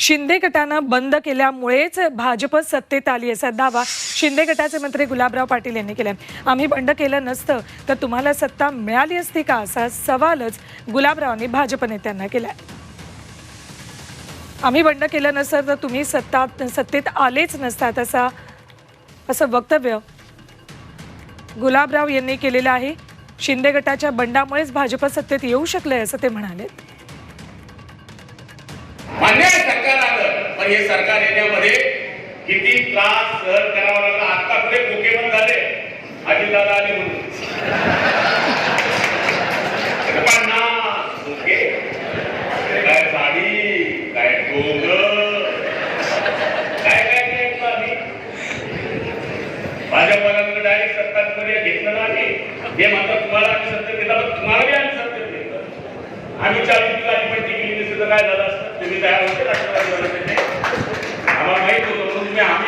शिंदे गटानं बंद केल्यामुळेच भाजप सत्तेत आली असा दावा शिंदे गटाचे मंत्री गुलाबराव पाटील यांनी केला आम्ही बंड केलं नसतं तर तुम्हाला सत्ता मिळाली असती का असा सवालच गुलाबरावांनी भाजप नेत्यांना केलाय. आम्ही बंड केलं नसतं तर तुम्ही सत्ता सत्तेत आलेच नसतात असा असं वक्तव्य गुलाबराव यांनी केलेलं आहे. शिंदे गटाच्या बंडामुळेच भाजप सत्तेत येऊ शकलंय असं ते म्हणाले. पण हे सरकार येण्यामध्ये किती त्रास सहन करावा लागला. आता पुढे बोके पण झाले. अजितदादा आले म्हणून. काय साडी? काय डोंग काय काय काय ऐकलं आम्ही? भाजपवाल्यांकडे डायरेक्ट सत्तामध्ये घेतलं नाही हे मात्र तुम्हाला आम्ही सत्य घेतलं तुम्हाला बी आम्ही सत्य घेतलं आम्ही चार दिवसाची पट्टी केली नसती तर काय झालं असतं? तुम्ही तयार होते राष्ट्रवादी আমি